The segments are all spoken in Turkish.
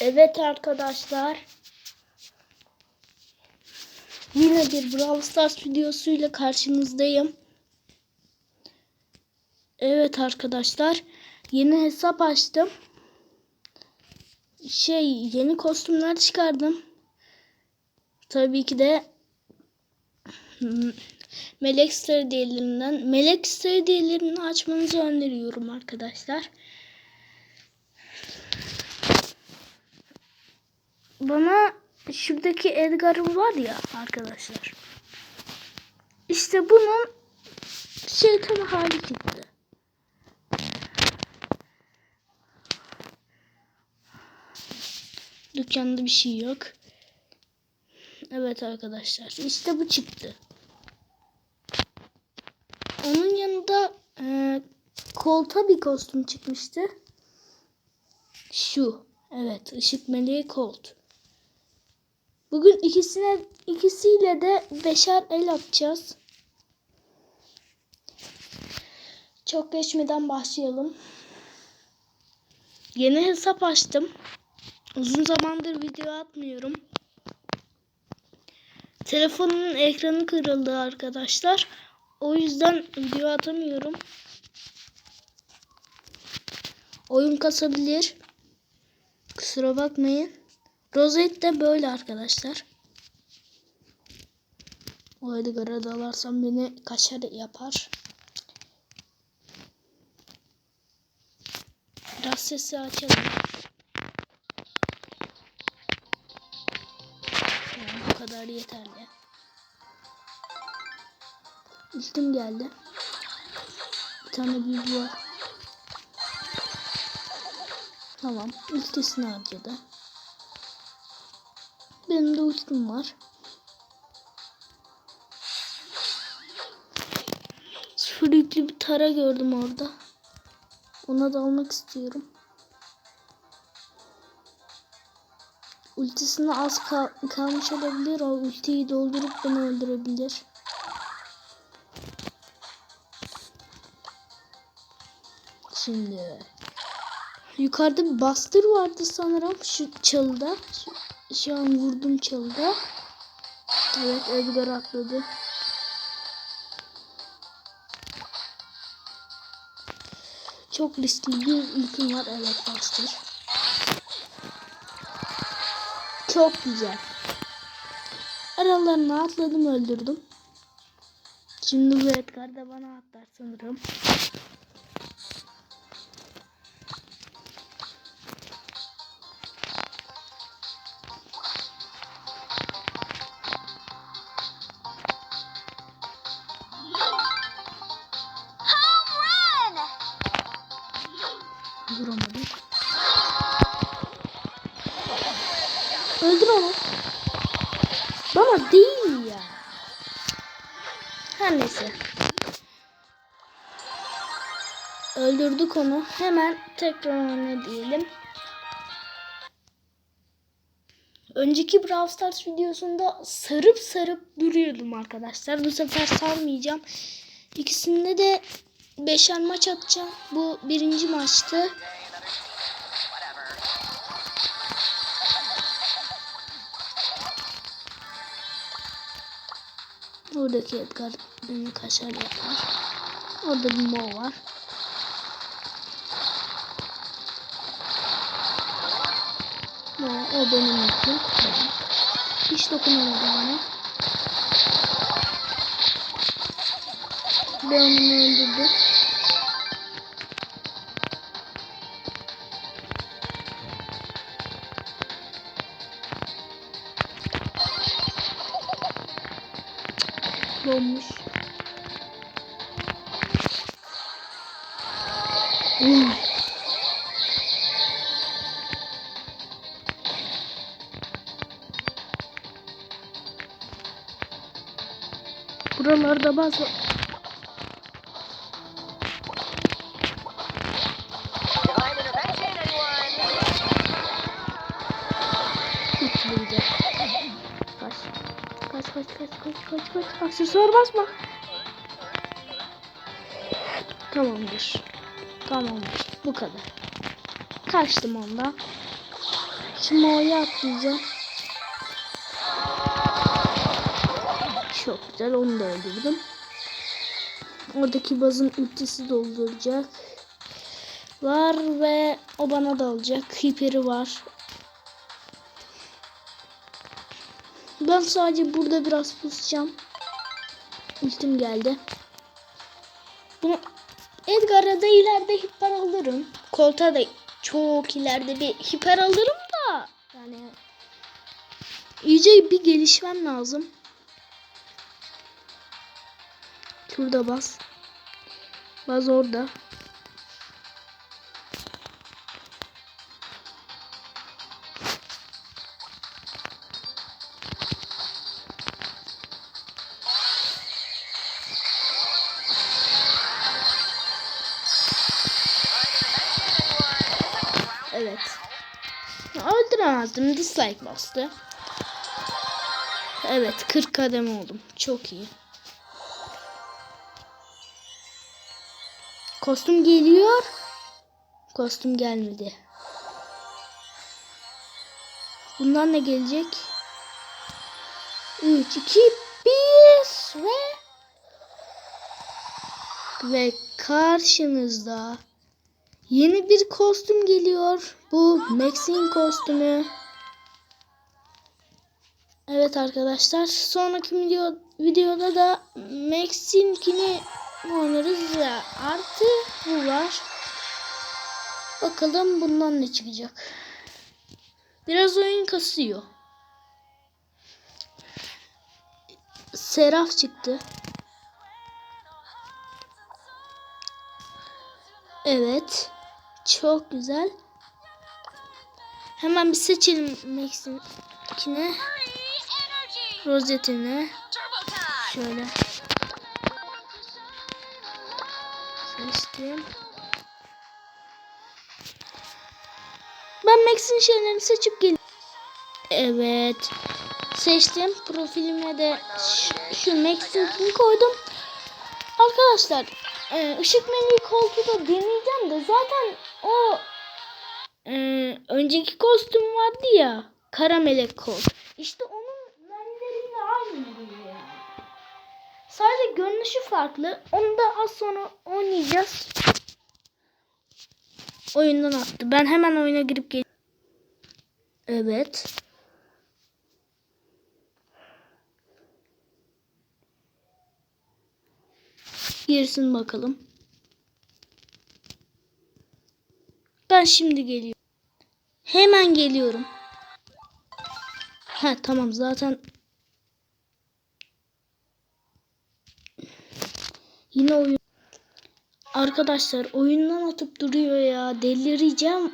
Evet arkadaşlar. Yine bir Brawl Stars videosuyla karşınızdayım. Evet arkadaşlar. Yeni hesap açtım. Şey yeni kostümler çıkardım. Tabii ki de Melek Star hediyelerinden. Melek Star hediyelerini açmanızı öneriyorum arkadaşlar. Bana şuradaki Edgar'ım var ya arkadaşlar. İşte bunun şeytan hali çıktı. Dükkanda bir şey yok. Evet arkadaşlar işte bu çıktı. Onun yanında e, kolta bir kostüm çıkmıştı. Şu. Evet ışık meleği kolt. Bugün ikisine ikisiyle de beşer el atacağız. Çok geçmeden başlayalım. Yeni hesap açtım. Uzun zamandır video atmıyorum. Telefonumun ekranı kırıldı arkadaşlar. O yüzden video atamıyorum. Oyun kasabilir. Kusura bakmayın. Rozet de böyle arkadaşlar. O Edgar'a dalarsam beni kaçar yapar. Biraz sesi açalım. Yani bu kadar yeterli. İlkim geldi. Bir tane büyük var. Tamam. İlkesini harcadı. Benim de ultim var. Sürekli bir tara gördüm orada. Ona da almak istiyorum. Ultisine az kal kalmış olabilir. O ultiyi doldurup beni öldürebilir. Şimdi yukarıda bir bastır vardı sanırım şu çalıda. Şu, an vurdum çalıda. Evet Edgar atladı. Çok riskli bir ilkim var. Evet bastır. Çok güzel. Aralarına atladım öldürdüm. Şimdi bu Edgar da bana atlar sanırım. Vuramadım. Öldür onu. Bana değil ya. Her neyse. Öldürdük onu. Hemen tekrar ne diyelim. Önceki Brawl Stars videosunda sarıp sarıp duruyordum arkadaşlar. Bu sefer sarmayacağım. İkisinde de beşer maç atacağım. Bu birinci maçtı. Oradaki Edgar beni kaşar yapar. Orada bir Mo var. Mo, o benim yüküm. Hiç dokunamadı bana. Ben onu öldürdüm. Anyone? Üçlüydü. Kaç. Kaç kaç kaç kaç kaç kaç. Aksesuar basma. Tamamdır. Tamamdır. Bu kadar. Kaçtım onda. Şu mağaya atlayacağım. Çok güzel onu da öldürdüm. Oradaki bazın ultisi dolduracak. Var ve o bana da alacak. Hiperi var. Ben sadece burada biraz pusacağım. Ultim geldi. Bunu Edgar'a da ileride hiper alırım. Colt'a da çok ileride bir hiper alırım da. Yani iyice bir gelişmem lazım. Şurada bas. Bas orada. Evet. Öldüremezdim. Dislike bastı. Evet 40 kadem oldum. Çok iyi. Kostüm geliyor. Kostüm gelmedi. Bundan ne gelecek? 3, 2, 1 ve ve karşınızda yeni bir kostüm geliyor. Bu Max'in kostümü. Evet arkadaşlar sonraki video, videoda da Max'inkini oynarız ya. Artı bu var. Bakalım bundan ne çıkacak. Biraz oyun kasıyor. Seraf çıktı. Evet. Çok güzel. Hemen bir seçelim Max'inkine. Rozetini. Şöyle. Seçtim. Ben Max'in şeylerini seçip gel. Evet. Seçtim. Profilime de şu, şu Max'inkini koydum. Arkadaşlar e, ışık menü koltuğu da deneyeceğim de zaten o e, önceki kostüm vardı ya kara melek kol. İşte onun görünüşü farklı. Onu da az sonra oynayacağız. Oyundan attı. Ben hemen oyuna girip gel. Evet. Girsin bakalım. Ben şimdi geliyorum. Hemen geliyorum. Ha tamam zaten Yine oyun. Arkadaşlar oyundan atıp duruyor ya. Delireceğim.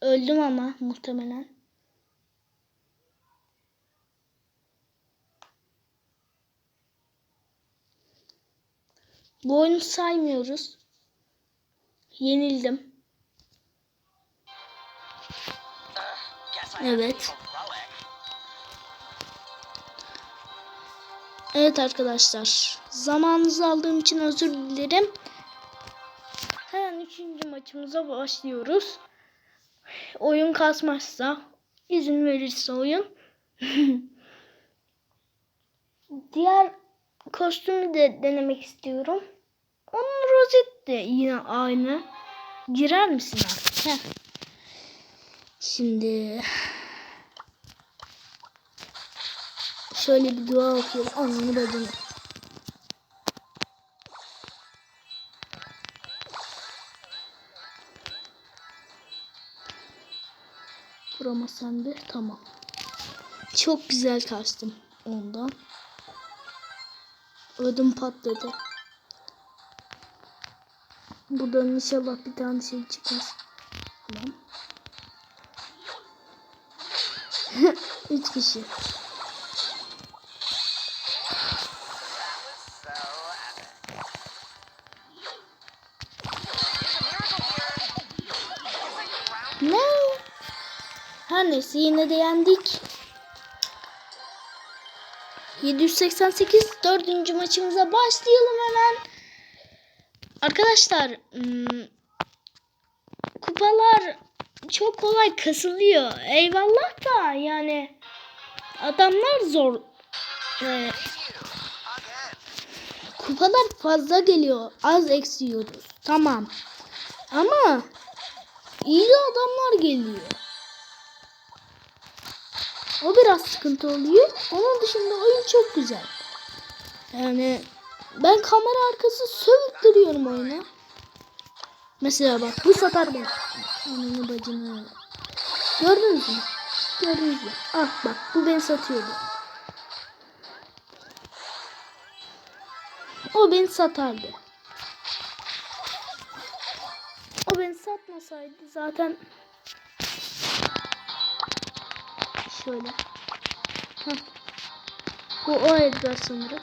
Öldüm ama muhtemelen. Bu oyunu saymıyoruz. Yenildim. Evet. Evet arkadaşlar. Zamanınızı aldığım için özür dilerim. Hemen üçüncü maçımıza başlıyoruz. Oyun kasmazsa, izin verirse oyun. Diğer kostümü de denemek istiyorum. Onun rozet de yine aynı. Girer misin artık? Heh. Şimdi şöyle bir dua okuyalım. Anını badını. Vuramasam bir tamam. Çok güzel kaçtım ondan. Ödüm patladı. Buradan inşallah bir tane şey çıkmaz. Tamam. Üç kişi. Her yine de yendik. 788 dördüncü maçımıza başlayalım hemen. Arkadaşlar hmm, kupalar çok kolay kasılıyor. Eyvallah da yani adamlar zor. Ee, kupalar fazla geliyor. Az eksiyoruz. Tamam. Ama iyi adamlar geliyor. O biraz sıkıntı oluyor. Onun dışında oyun çok güzel. Yani ben kamera arkası sövüp duruyorum oyuna. Mesela bak bu satar beni. Ananı bacını. Gördünüz mü? Gördünüz mü? Ah bak bu beni satıyordu. O beni satardı. O beni satmasaydı zaten şöyle. Hah. Bu o Edgar sanırım.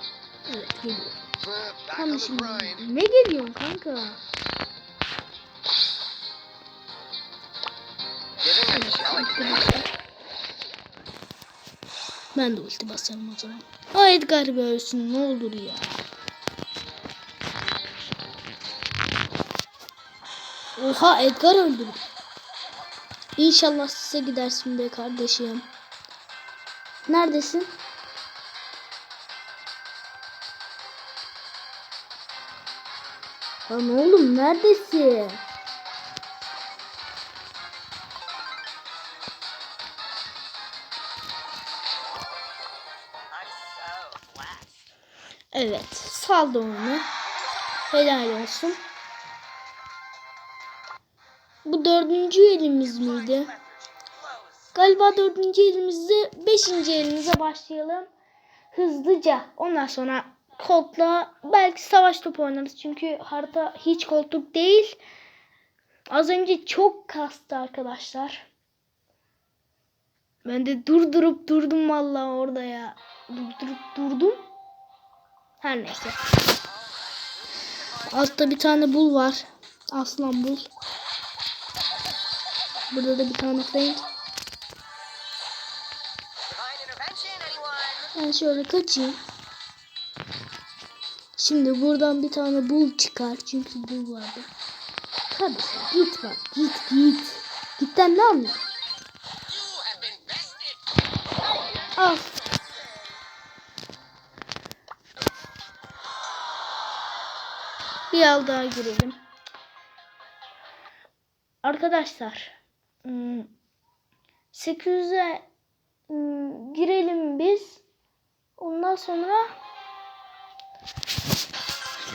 Evet geliyor. Tam şimdi. Ne geliyorsun kanka? Ben de ulti basarım o zaman. Aa Edgar bir ölsün ne olur ya. Oha Edgar öldürdü. İnşallah size gidersin be kardeşim. Neredesin? Lan oğlum neredesin? Evet, saldı onu. Helal olsun. Bu dördüncü elimiz miydi? Galiba dördüncü elimizde beşinci elimize başlayalım. Hızlıca. Ondan sonra koltla belki savaş topu oynarız. Çünkü harita hiç koltuk değil. Az önce çok kastı arkadaşlar. Ben de durdurup durdum vallahi orada ya. Durdurup durdum. Her neyse. Altta bir tane bul var. Aslan bul. Burada da bir tane Frank. Ben şöyle kaçayım. Şimdi buradan bir tane bul çıkar. Çünkü bul vardı. Kardeşim git bak. Git git. Gitten ne anlıyor? Al. Bir al daha girelim. Arkadaşlar. hmm, 800'e hmm, girelim biz. Ondan sonra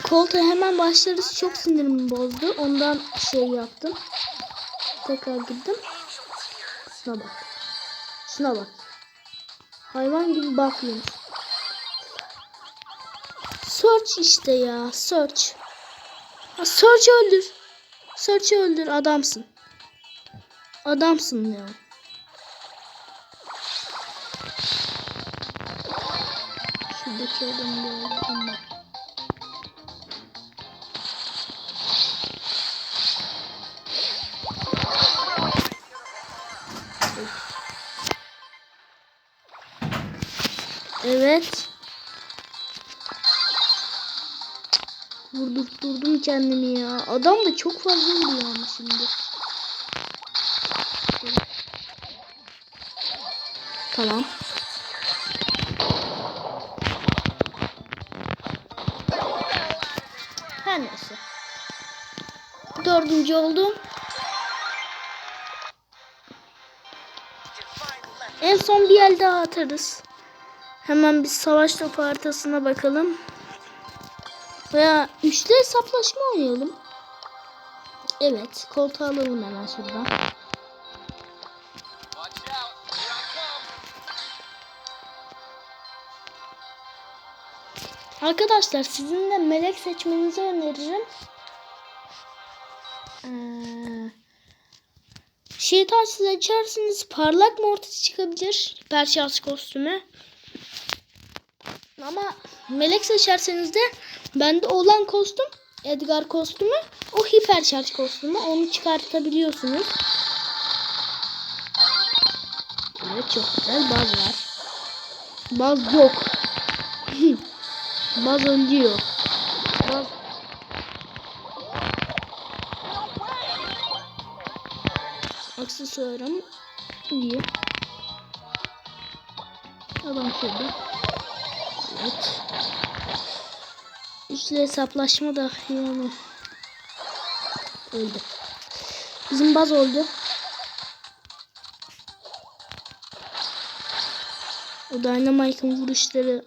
koltuğa hemen başlarız. Çok sinirimi bozdu. Ondan şey yaptım. Tekrar girdim. Şuna bak. Şuna bak. Hayvan gibi bakıyormuş. Search işte ya. Search. Ha, search öldür. Search öldür. Adamsın. Adamsın ya. Öldürdüm ben. Evet. Vurdurtturdum kendimi ya. Adam da çok fazla vuruyor ama şimdi. Tamam. Dördüncü oldum. En son bir el daha atarız. Hemen bir savaş topu haritasına bakalım. Veya üçlü hesaplaşma oynayalım. Evet. Koltuğu alalım hemen şuradan. Arkadaşlar sizin de melek seçmenizi öneririm. Şeytan seçerseniz parlak mortis çıkabilir. Hiper şans kostümü. Ama melek seçerseniz de bende olan kostüm Edgar kostümü o hiper şarj kostümü onu çıkartabiliyorsunuz. Evet çok güzel baz var. Baz yok. Baz ölüyor. Aksesuarım iyi. Adam şurada. Evet. Üçlü hesaplaşma da yani öldü. Bizim baz oldu. O Dynamite'ın vuruşları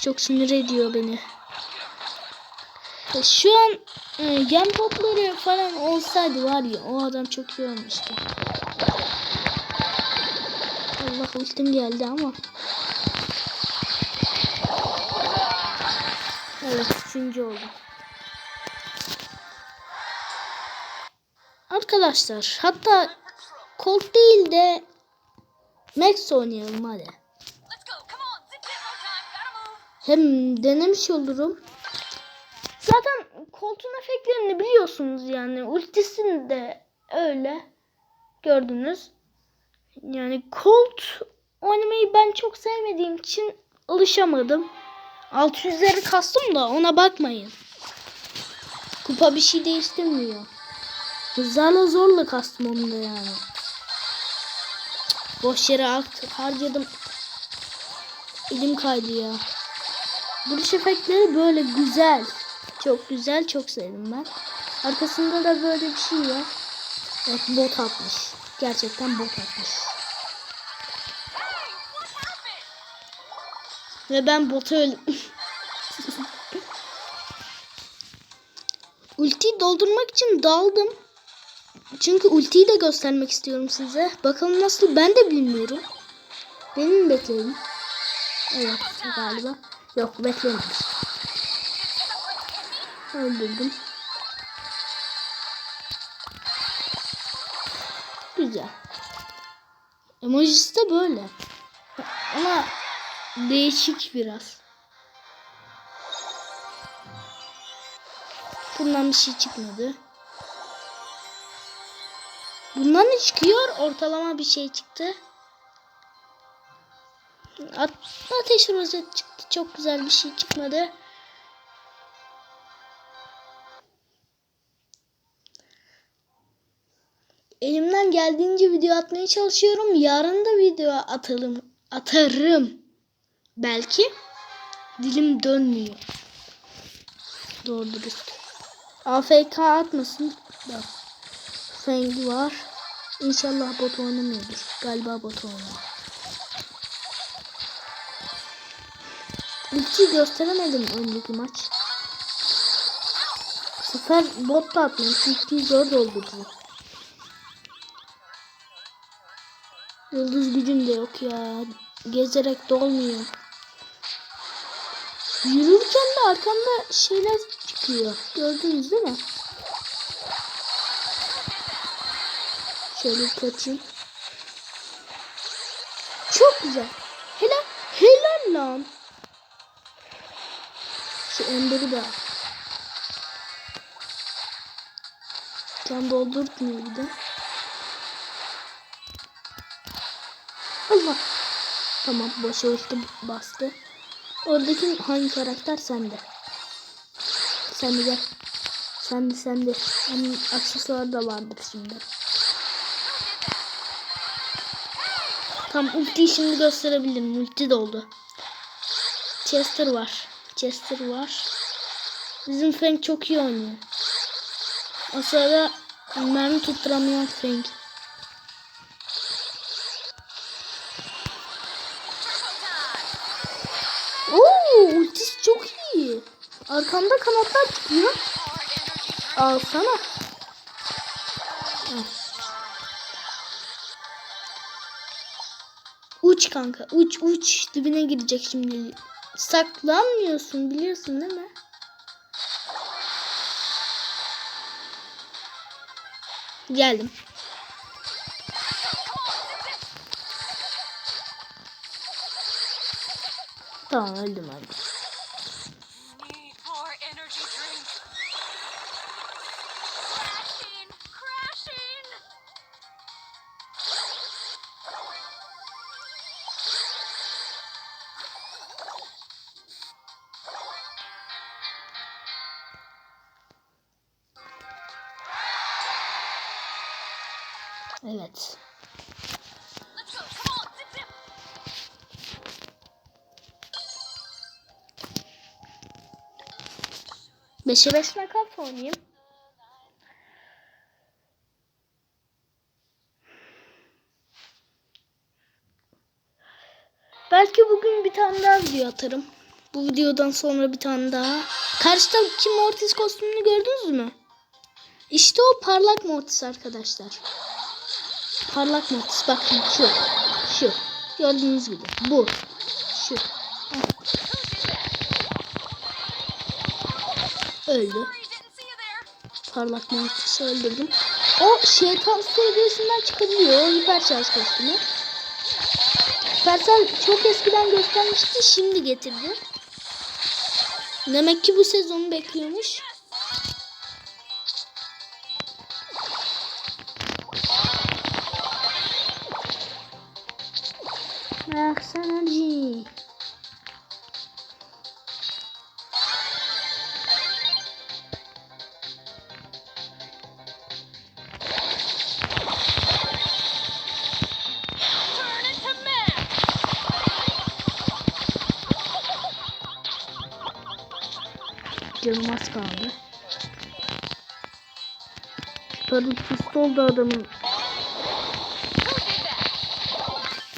çok sinir ediyor beni. Ya Şu an e, gem topları falan olsaydı var ya o adam çok iyi olmuştu. Allah ultim geldi ama. Evet üçüncü oldu. Arkadaşlar hatta Colt değil de Max oynayalım hadi. Hem denemiş olurum. Zaten koltuğun efektlerini biliyorsunuz yani. Ultisini de öyle gördünüz. Yani Colt oynamayı ben çok sevmediğim için alışamadım. 600'leri kastım da ona bakmayın. Kupa bir şey değiştirmiyor. Zarla zorla kastım onu da yani. Boş yere harcadım. Elim kaydı ya. Duruş efektleri böyle güzel. Çok güzel. Çok sevdim ben. Arkasında da böyle bir şey var. Evet bot atmış. Gerçekten bot atmış. Ve ben bota öldüm. Ultiyi doldurmak için daldım. Çünkü ultiyi de göstermek istiyorum size. Bakalım nasıl ben de bilmiyorum. Benim bekleyin. Evet galiba. Yok beklememiş. Öldürdüm. Güzel. Emojisi de böyle. Ama değişik biraz. Bundan bir şey çıkmadı. Bundan ne çıkıyor? Ortalama bir şey çıktı. At ateş rozet çıktı. Çok güzel bir şey çıkmadı. Geldiğince video atmaya çalışıyorum. Yarın da video atalım. Atarım. Belki. Dilim dönmüyor. Doğru dürüst. AFK atmasın. Bak. Feng var. İnşallah bot oynamıyordur. Galiba bot oynuyor. İlki gösteremedim önceki maç. Bu sefer bot da atmış. İlkiyi zor doldurdu. Yıldız gücüm de yok ya. Gezerek dolmuyor. Yürürken de arkamda şeyler çıkıyor. Gördünüz değil mi? Şöyle kaçayım. Çok güzel. Helal. Helal lan. Şu emberi de. Can doldurtmuyor bir de. Allah. Tamam ulti bastı. Oradaki hangi karakter sende? Sen de gel. Sen de sen de. Onun aksesuarı da vardır şimdi. Tam ultiyi şimdi gösterebilirim. Ulti doldu. Chester var. Chester var. Bizim Frank çok iyi oynuyor. O sırada mermi tutturamayan Frank. Çok iyi. Arkamda kanatlar çıkıyor. Alsana. Al. Uç kanka. Uç uç. Dibine girecek şimdi. Saklanmıyorsun biliyorsun değil mi? Geldim. Tamam öldüm öldüm. Evet. Beşe beş nakaf oynayayım. Belki bugün bir tane daha video atarım. Bu videodan sonra bir tane daha. Karşıdaki Mortis kostümünü gördünüz mü? İşte o parlak Mortis arkadaşlar. Parlak Mortis. Bakın şu. Şu. Gördüğünüz gibi. Bu. Şu. Öldü. Parlak Mortis'i öldürdüm. O şeytan seviyesinden çıkabiliyor. O hiper şarj kostümü. Supercell çok eskiden göstermişti. Şimdi getirdi. Demek ki bu sezonu bekliyormuş. Süper pist oldu adamın.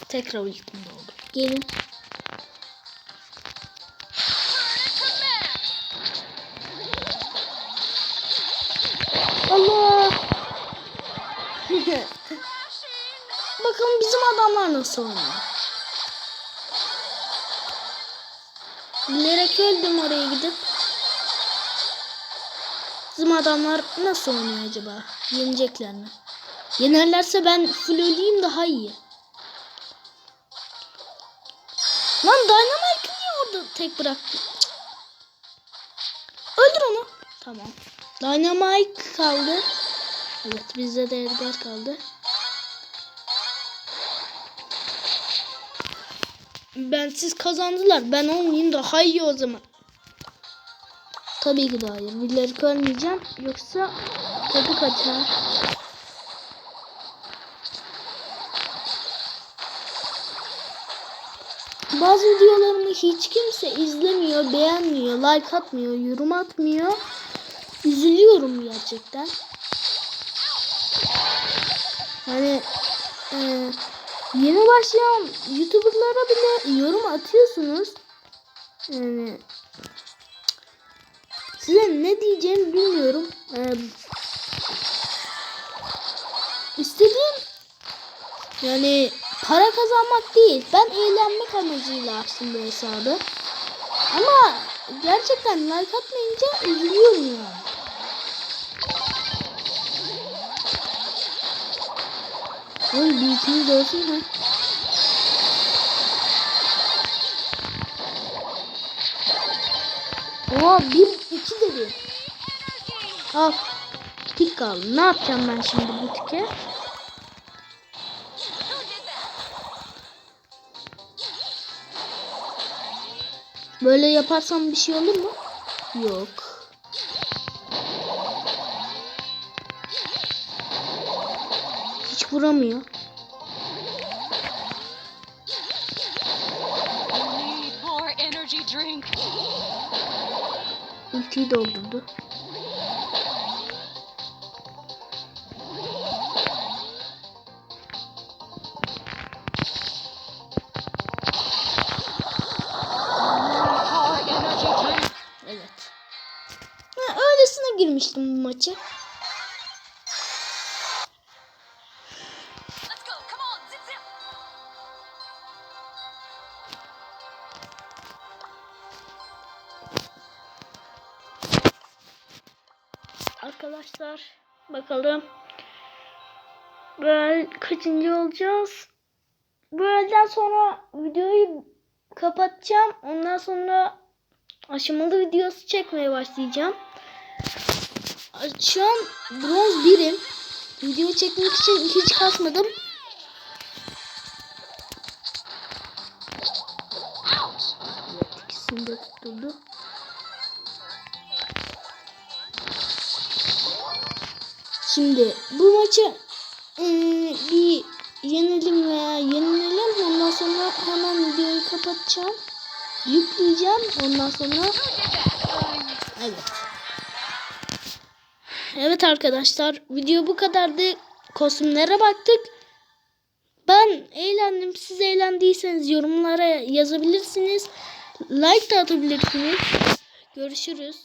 Tekrar ultim oldu. Gelin. Allah! Bakalım bizim adamlar nasıl oynuyor. Bilerek öldüm oraya gidip. Bizim adamlar nasıl oynuyor acaba? Yenecekler? Yenerlerse ben full öleyim daha iyi. Lan Dynamite niye orada tek bıraktı? Cık. Öldür onu. Tamam. Dynamite kaldı. Evet bizde de Edgar kaldı. Ben siz kazandılar. Ben olmayayım daha iyi o zaman. Tabii ki de hayır. Birileri ölmeyeceğim. Yoksa tadı kaçar. Bazı videolarımı hiç kimse izlemiyor, beğenmiyor, like atmıyor, yorum atmıyor. Üzülüyorum gerçekten. Hani e, yeni başlayan YouTuber'lara bile yorum atıyorsunuz. Yani size ne diyeceğimi bilmiyorum. Ee, istediğim yani para kazanmak değil. Ben eğlenmek amacıyla açtım bu hesabı. Ama gerçekten like atmayınca üzülüyorum yani. Oy bir ikimiz ha. Oha bir iki dedi. Al. Tik kaldı. Ne yapacağım ben şimdi bu tike? Böyle yaparsam bir şey olur mu? Yok. Hiç vuramıyor. Ultiyi doldurdu. Arkadaşlar bakalım. Böyle kaçıncı olacağız? Bu öğleden sonra videoyu kapatacağım. Ondan sonra aşamalı videosu çekmeye başlayacağım. Şu an bronz 1'im. Video çekmek için hiç kasmadım. İkisini de tutturdu. Şimdi bu maçı eee, bir yenelim veya yenilelim. Ondan sonra hemen videoyu kapatacağım. Yükleyeceğim. Ondan sonra evet. Evet arkadaşlar video bu kadardı. Kostümlere baktık. Ben eğlendim. Siz eğlendiyseniz yorumlara yazabilirsiniz. Like de atabilirsiniz. Görüşürüz.